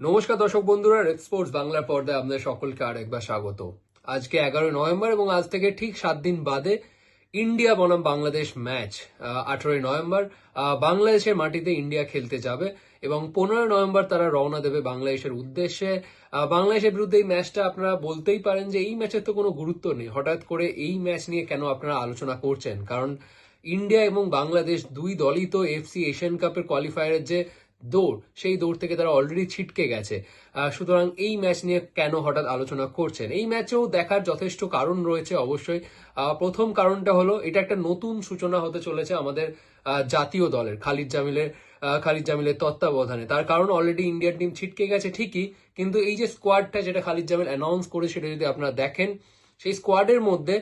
নমস্কার দর্শক বন্ধুরা রেড স্পোর্টস বাংলার পর্দায় আপনাদের সকলকে আর একবার স্বাগত। আজকে এগারোই নভেম্বর এবং আজ থেকে ঠিক সাত দিন বাদে ইন্ডিয়া বনাম বাংলাদেশ ম্যাচ আঠারোই নভেম্বর। বাংলাদেশের মাটিতে ইন্ডিয়া খেলতে যাবে এবং পনেরোই নভেম্বর তারা রওনা দেবে বাংলাদেশের উদ্দেশ্যে। বাংলাদেশের বিরুদ্ধে এই ম্যাচটা আপনারা বলতেই পারেন যে এই ম্যাচের তো কোনো গুরুত্ব নেই। হঠাৎ করে এই ম্যাচ নিয়ে কেন আপনারা আলোচনা করছেন? কারণ ইন্ডিয়া এবং বাংলাদেশ দুই দলই তো এফসি এশিয়ান কাপের কোয়ালিফায়ারের যে দৌড়, সেই দৌড় থেকে তারা অলরেডি ছিটকে গেছে। সুতরাং এই ম্যাচ নিয়ে কেন হঠাৎ আলোচনা করছেন? এই ম্যাচেও দেখার যথেষ্ট কারণ রয়েছে অবশ্যই। প্রথম কারণটা হলো, এটা একটা নতুন সূচনা হতে চলেছে আমাদের জাতীয় দলের, খালিদ জামিলের খালিদ জামিলের তত্ত্বাবধানে। তার কারণ অলরেডি ইন্ডিয়ান টিম ছিটকে গেছে ঠিকই, কিন্তু এই যে স্কোয়াডটা যেটা খালিদ জামিল অ্যানাউন্স করে সেটা যদি আপনারা দেখেন, সেই স্কোয়াডের মধ্যে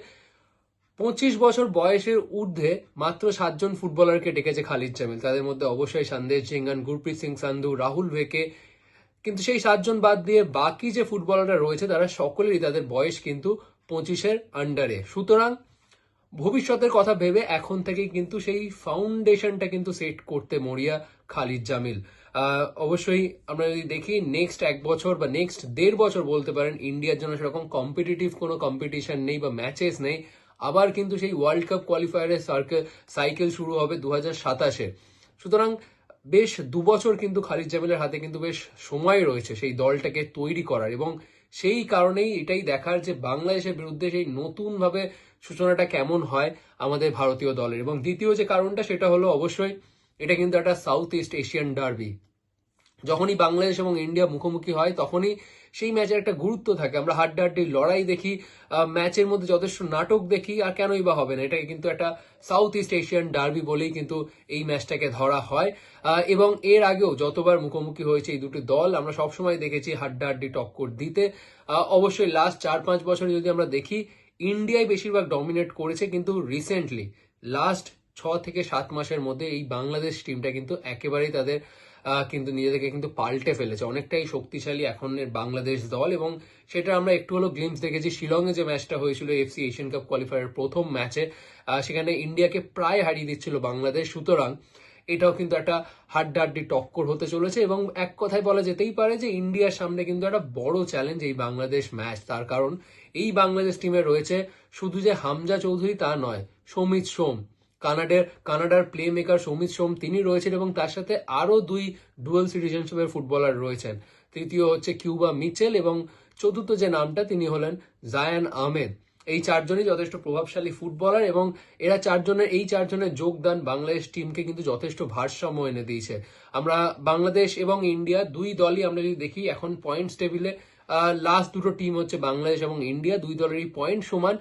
পঁচিশ বছর বয়সের ঊর্ধ্বে মাত্র সাতজন ফুটবলারকে ডেকেছে খালিদ জামিল। তাদের মধ্যে অবশ্যই সন্দেশ জিঙ্গান গুরপ্রীত সিং সান্ধু, রাহুল ভেকে। কিন্তু সেই সাতজন বাদ দিয়ে বাকি যে ফুটবলাররা রয়েছে, তারা সকলেরই তাদের বয়স কিন্তু পঁচিশের আন্ডারে। সুতরাং ভবিষ্যতের কথা ভেবে এখন থেকেই কিন্তু সেই ফাউন্ডেশনটা কিন্তু সেট করতে মরিয়া খালিদ জামিল। অবশ্যই আমরা যদি দেখি, নেক্সট এক বছর বা নেক্সট দেড় বছর বলতে পারেন, ইন্ডিয়ার জন্য সেরকম কম্পিটিটিভ কোনো কম্পিটিশন নেই বা ম্যাচেস নেই। আবার কিন্তু সেই ওয়ার্ল্ড কাপ কোয়ালিফায়ারের সার্কেল সাইকেল শুরু হবে দু হাজার সাতাশে। সুতরাং বেশ দুবছর কিন্তু খালিদ জামিলের হাতে কিন্তু বেশ সময় রয়েছে সেই দলটাকে তৈরি করার এবং সেই কারণেই এটাই দেখার যে বাংলাদেশের বিরুদ্ধে সেই নতুনভাবে সূচনাটা কেমন হয় আমাদের ভারতীয় দলের। এবং দ্বিতীয় যে কারণটা সেটা হলো অবশ্যই এটা কিন্তু একটা সাউথ ইস্ট এশিয়ান ডার্বি যখনই বাংলাদেশ এবং ইন্ডিয়া মুখোমুখি হয়, তখনই সেই ম্যাচের একটা গুরুত্ব থাকে। আমরা হাড্ডাহাড্ডি লড়াই দেখি ম্যাচের মধ্যে যথেষ্ট নাটক দেখি, আর কেনই বা হবে না। এটাকে কিন্তু একটা সাউথ ইস্ট এশিয়ান ডার্বি বলেই কিন্তু এই ম্যাচটাকে ধরা হয়। এবং এর আগেও যতবার মুখোমুখি হয়েছে এই দুটি দল, আমরা সবসময় দেখেছি হাড্ডাহাড্ডি টক্কর দিতে। অবশ্যই লাস্ট চার পাঁচ বছরে যদি আমরা দেখি ইন্ডিয়াই বেশিরভাগ ডমিনেট করেছে কিন্তু রিসেন্টলি লাস্ট ছ থেকে সাত মাসের মধ্যে এই বাংলাদেশ টিমটা কিন্তু একেবারেই তাদের কিন্তু নিজেদেরকে কিন্তু পাল্টে ফেলেছে। অনেকটাই শক্তিশালী এখন বাংলাদেশ দল এবং সেটা আমরা একটু হলো গ্লিমস দেখেছি। শিলংয়ে যে ম্যাচটা হয়েছিল এফসি এশিয়ান কাপ কোয়ালিফায়ার প্রথম ম্যাচে সেখানে ইন্ডিয়াকে প্রায় হারিয়ে দিচ্ছিল বাংলাদেশ। সুতরাং এটাও কিন্তু একটা হাড্ডাহাড্ডি টক্কর হতে চলেছে এবং এক কথায় বলা যেতেই পারে যে ইন্ডিয়ার সামনে কিন্তু একটা বড় চ্যালেঞ্জ এই বাংলাদেশ ম্যাচ তার কারণ এই বাংলাদেশ টিমে রয়েছে শুধু যে হামজা চৌধুরী তা নয়, সৌমিত সোম। কানাডার কানাডার প্লে মেকার সৌমিত সোম তিনি রয়েছেন এবং তার সাথে আরও দুই ডুয়েল সিটিজেনশিপের ফুটবলার রয়েছেন। তৃতীয় হচ্ছে কিউবা মিচেল এবং চতুর্থ যে নামটা তিনি হলেন জায়ান আহমেদ। এই চারজনই যথেষ্ট প্রভাবশালী ফুটবলার এবং এরা চারজনের, এই চারজনের যোগদান বাংলাদেশ টিমকে কিন্তু যথেষ্ট ভারসাম্য এনে দিয়েছে। আমরা বাংলাদেশ এবং ইন্ডিয়া দুই দলই আমরা যদি দেখি, এখন পয়েন্টস টেবিলে লাস্ট দুটো টিম হচ্ছে বাংলাদেশ এবং ইন্ডিয়া, দুই দলেরই পয়েন্ট সমান।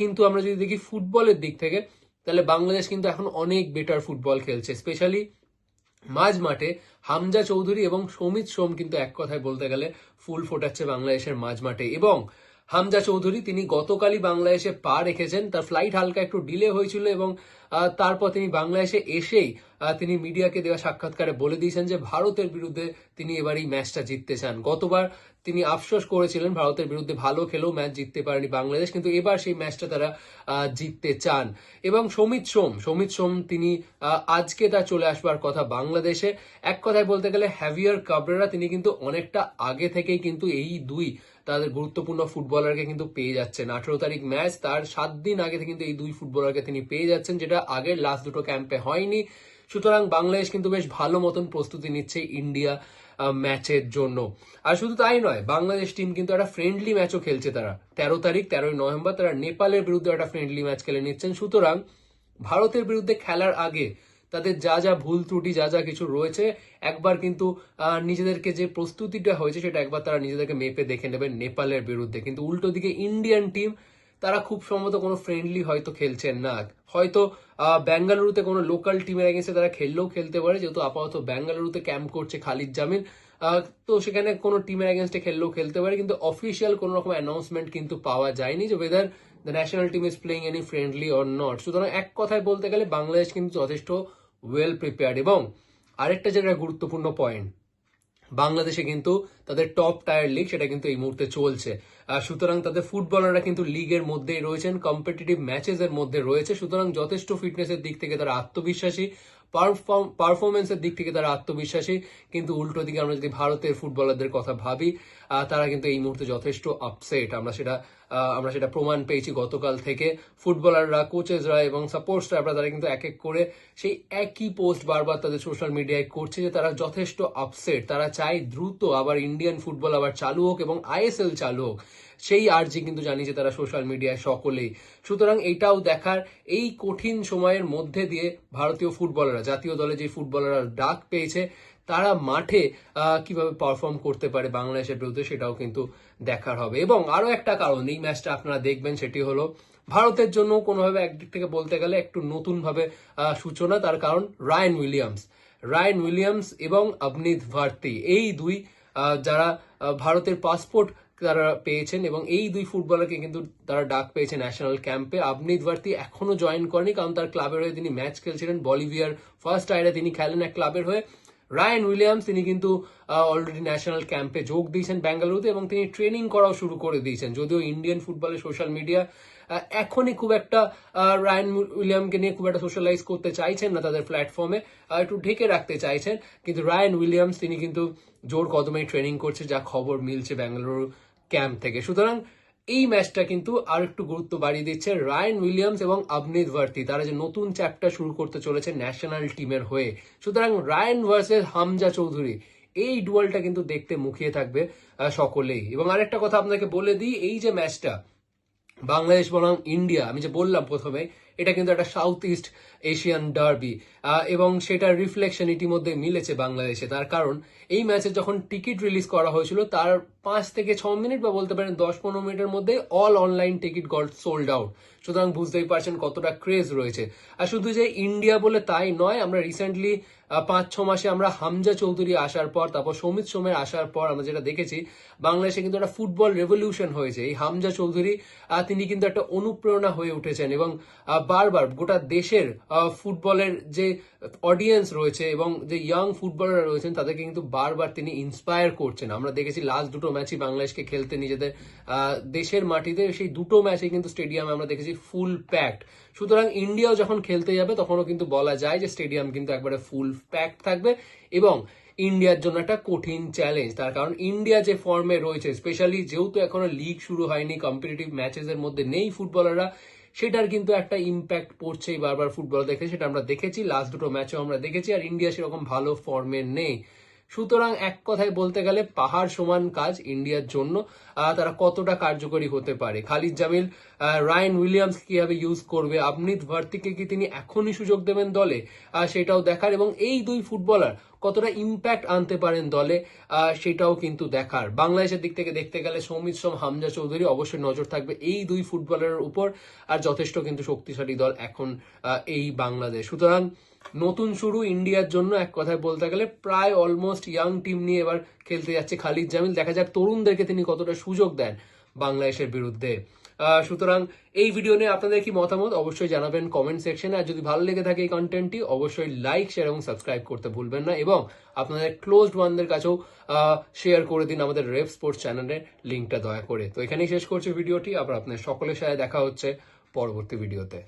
কিন্তু আমরা যদি দেখি ফুটবলের দিক থেকে তাহলে বাংলাদেশ কিন্তু এখন অনেক বেটার ফুটবল খেলছে স্পেশালি মাঝ মাঠে হামজা চৌধুরী এবং সমিত সোম কিন্তু এক কথায় বলতে গেলে ফুল ফোটাচ্ছে বাংলাদেশের মাঝ মাঠে। এবং হামজা চৌধুরী, তিনি গতকালই বাংলাদেশে পা রেখেছেন, তার ফ্লাইট হালকা একটু ডিলে হয়েছিল এবং তারপর তিনি বাংলাদেশে এসেই তিনি মিডিয়াকে দেওয়া সাক্ষাৎকারে বলে দিয়েছেন যে ভারতের বিরুদ্ধে তিনি এবার এই ম্যাচটা জিততে চান। গতবার তিনি আফসোস করেছিলেন ভারতের বিরুদ্ধে ভালো খেলেও ম্যাচ জিততে পারেনি বাংলাদেশ, কিন্তু এবার সেই ম্যাচটা তারা জিততে চান। এবং সমিত সোম সমিত সোম তিনি আজকে তার চলে আসবার কথা বাংলাদেশে। এক কথায় বলতে গেলে হ্যাভিয়ার কাবরেরা তিনি কিন্তু অনেকটা আগে থেকেই কিন্তু এই দুই তাদের গুরুত্বপূর্ণ ফুটবলারকে কিন্তু পেয়ে যাচ্ছেন। আঠারো তারিখ ম্যাচ, তার সাত দিন আগে কিন্তু এই দুই ফুটবলারকে তিনি পেয়ে যাচ্ছেন, যেটা আগের লাস্ট দুটো ক্যাম্পে হয়নি। সুতরাং বাংলাদেশ কিন্তু বেশ ভালো মতন প্রস্তুতি নিচ্ছে ইন্ডিয়া ম্যাচের জন্য। আর শুধু তাই নয়, বাংলাদেশ টিম কিন্তু একটা ফ্রেন্ডলি ম্যাচও খেলছে তারা। তেরো তারিখ, তেরোই নভেম্বর তারা নেপালের বিরুদ্ধে একটা ফ্রেন্ডলি ম্যাচ খেলে নিচ্ছেন। সুতরাং ভারতের বিরুদ্ধে খেলার আগে তাদের যা যা ভুল ত্রুটি, যা যা কিছু রয়েছে, একবার কিন্তু নিজেদেরকে যে প্রস্তুতিটা হয়েছে সেটা একবার তারা নিজেদেরকে মেপে দেখে নেবেন নেপালের বিরুদ্ধে। কিন্তু উল্টো দিকে ইন্ডিয়ান টিম তারা খুব সম্ভবত কোনো ফ্রেন্ডলি হয়তো খেলছেন না। হয়তো ব্যাঙ্গালুরুতে কোনো লোকাল টিমের এগেন্সে তারা খেললেও খেলতে পারে যেহেতু আপাতত ব্যাঙ্গালুরুতে ক্যাম্প করছে খালিদ আহ, তো সেখানে কোনো টিমের এগেনস্টে খেললেও খেলতে পারে কিন্তু অফিসিয়াল কোনো রকম অ্যানাউন্সমেন্ট কিন্তু পাওয়া যায়নি যে whether the national team is playing any friendly or not সুতরাং এক কথায় বলতে গেলে বাংলাদেশ কিন্তু যথেষ্ট ওয়েল প্রিপেয়ার্ড এবং আরেকটা যেটা গুরুত্বপূর্ণ পয়েন্ট বাংলাদেশে কিন্তু তাদের টপ টায়ার লিগ সেটা কিন্তু এই মুহূর্তে চলছে। সুতরাং তাদের ফুটবলাররা কিন্তু লিগের মধ্যেই রয়েছেন কম্পিটিটিভ ম্যাচেস এর মধ্যে রয়েছে। সুতরাং যথেষ্ট ফিটনেসের দিক থেকে তারা আত্মবিশ্বাসী পারফরমেন্সের দিক থেকে তারা আত্মবিশ্বাসী। কিন্তু উল্টো দিকে আমরা যদি ভারতের ফুটবলারদের কথা ভাবি তারা কিন্তু এই মুহূর্তে যথেষ্ট আপসেট আমরা সেটা আমরা সেটা প্রমাণ পেয়েছি গতকাল থেকে। ফুটবলাররা কোচেসরা এবং সাপোর্ট স্টাফরা তারা কিন্তু এক এক করে সেই একই পোস্ট বারবার তাদের সোশ্যাল মিডিয়ায় করছে যে তারা যথেষ্ট আপসেট তারা চায় দ্রুত আবার ইন্ডিয়ান ফুটবল আবার চালু হোক এবং আইএসএল চালু হোক। সেই আর্জি কিন্তু জানিয়েছে তারা সোশ্যাল মিডিয়ায় সকলেই। সুতরাং এটাও দেখার এই কঠিন সময়ের মধ্যে দিয়ে ভারতীয় ফুটবলাররা জাতীয় দলে যে ফুটবলাররা ডাক পেয়েছে তারা মাঠে কীভাবে পারফর্ম করতে পারে বাংলাদেশের বিরুদ্ধে সেটাও কিন্তু দেখার হবে। এবং আরও একটা কারণ, এই ম্যাচটা আপনারা দেখবেন, সেটি হলো ভারতের জন্য কোনোভাবে একদিক থেকে বলতে গেলে একটু নতুনভাবে সূচনা, তার কারণ রায়ন উইলিয়ামস রায়ন উইলিয়ামস এবং অবনীত ভারতী এই দুই যারা ভারতের পাসপোর্ট তারা পেয়েছেন এবং এই দুই ফুটবলারকে কিন্তু তারা ডাক পেয়েছে ন্যাশনাল ক্যাম্পে আবনিত ভারতী এখনও জয়েন করেনি, কারণ তার ক্লাবের হয়ে তিনি ম্যাচ খেলছিলেন। বলিভিয়ার ফার্স্ট আইডে তিনি খেলেন এক ক্লাবের হয়ে। রায়ান উইলিয়ামস তিনি কিন্তু অলরেডি ন্যাশনাল ক্যাম্পে যোগ দিয়েছেন বেঙ্গালুরুতে এবং তিনি ট্রেনিং করাও শুরু করে দিয়েছেন। যদিও ইন্ডিয়ান ফুটবলের সোশ্যাল মিডিয়া এখনই খুব একটা রায়ান উইলিয়ামকে নিয়ে খুব একটা সোশ্যালাইজ করতে চাইছেন না তাদের প্ল্যাটফর্মে একটু ঢেকে রাখতে চাইছেন। কিন্তু রায়ান উইলিয়ামস তিনি কিন্তু জোর কদমে ট্রেনিং করছে, যা খবর মিলছে বেঙ্গালুরু ক্যাম্প থেকে। সুতরাং এই ম্যাচটা কিন্তু আর একটু গুরুত্ব বাড়িয়ে দিচ্ছে রায়ান উইলিয়ামস এবং আবনিত ভার্তি। তারা যে নতুন চ্যাপ্টার শুরু করতে চলেছে ন্যাশনাল টিমের হয়ে। সুতরাং রায়ান ভার্সেস হামজা চৌধুরী, এই ডুয়ালটা কিন্তু দেখতে মুখিয়ে থাকবে সকলেই। এবং আরেকটা কথা আপনাকে বলে দিই, এই যে ম্যাচটা বাংলাদেশ বনাম ইন্ডিয়া, আমি যে বললাম প্রথমে এটা কিন্তু একটা সাউথ ইস্ট এশিয়ান ডার্বি এবং সেটার রিফ্লেকশন ইতিমধ্যে মিলেছে বাংলাদেশে। তার কারণ, এই ম্যাচে যখন টিকিট রিলিজ করা হয়েছিল, তার পাঁচ থেকে ছ মিনিট বা বলতে পারেন দশ পনেরো মিনিটের মধ্যে all online ticket got sold out সুতরাং বুঝতেই পারছেন কতটা ক্রেজ রয়েছে। আর শুধু যে ইন্ডিয়া বলে তাই নয়, আমরা রিসেন্টলি পাঁচ, ছ মাসে আমরা হামজা চৌধুরী আসার পর, তারপর সৌমিত সোমের আসার পর আমরা যেটা দেখেছি, বাংলাদেশে কিন্তু একটা ফুটবল রেভলিউশন হয়েছে। এই হামজা চৌধুরী তিনি কিন্তু একটা অনুপ্রেরণা হয়ে উঠেছেন এবং বারবার গোটা দেশের ফুটবলের যে অডিয়েন্স রয়েছে এবং যে ইয়াং ফুটবলাররা রয়েছেন, তাদেরকে কিন্তু বারবার তিনি ইন্সপায়ার করছেন। আমরা দেখেছি লাস্ট দুটো ম্যাচই বাংলাদেশকে খেলতে নিজেদের দেশের মাটিতে। সেই দুটো ম্যাচে কিন্তু স্টেডিয়ামে আমরা দেখেছি ফুল প্যাকড সুতরাং ইন্ডিয়াও যখন খেলতে যাবে, তখনও কিন্তু বলা যায় যে স্টেডিয়াম কিন্তু একবারে ফুল প্যাকড থাকবে এবং ইন্ডিয়ার জন্য একটা কঠিন চ্যালেঞ্জ তার কারণ ইন্ডিয়া যে ফর্মে রয়েছে স্পেশালি যেহেতু এখনও লিগ শুরু হয়নি কম্পিটিটিভ ম্যাচেস এর মধ্যে নেই ফুটবলাররা সেটার কিন্তু একটা ইম্প্যাক্ট পড়ছেই বারবার ফুটবল দেখে, সেটা আমরা দেখেছি। লাস্ট দুটো ম্যাচও আমরা দেখেছি। আর ইন্ডিয়া সেরকম ভালো ফর্মে নেই। সুতরাং এক কথায় বলতে গেলে পাহাড় সমান কাজ ইন্ডিয়ার জন্য। তারা কতটা কার্যকরী হতে পারে? খালিদ জামিল রায়ন উইলিয়ামস কীভাবে ইউজ করবে? আপনিত ভার্তিকে কি তিনি এখনই সুযোগ দেবেন দলে? সেটাও দেখার এবং এই দুই ফুটবলার কতটা ইম্প্যাক্ট আনতে পারেন দলে সেটাও কিন্তু দেখার। বাংলাদেশের দিক থেকে দেখতে গেলে সৌমিত সোম, হামজা চৌধুরী অবশ্যই নজর থাকবে এই দুই ফুটবলারের উপর, আর যথেষ্ট কিন্তু শক্তিশালী দল এখন এই বাংলাদেশ। সুতরাং নতুন শুরু ইন্ডিয়ার জন্য এক কথায় বলতে গেলে প্রায় অলমোস্ট ইয়াং টিম নিয়ে এবার খেলতে যাচ্ছে খালিদ জামিল। দেখা যাক তরুণদেরকে তিনি কতটা সুযোগ দেন বাংলাদেশের বিরুদ্ধে। সুতরাং এই ভিডিও নিয়ে আপনাদের কি মতামত অবশ্যই জানাবেন কমেন্ট সেকশনে আর যদি ভালো লেগে থাকে এই কন্টেন্টটি অবশ্যই লাইক শেয়ার এবং সাবস্ক্রাইব করতে ভুলবেন না। এবং আপনাদের ক্লোজড ওয়ানদের কাছেও শেয়ার করে দিন আমাদের রেপ স্পোর্টস চ্যানেলের লিঙ্কটা দয়া করে। তো এখানেই শেষ করছি ভিডিওটি আবার আপনাদের সকলের সাথে দেখা হচ্ছে পরবর্তী ভিডিওতে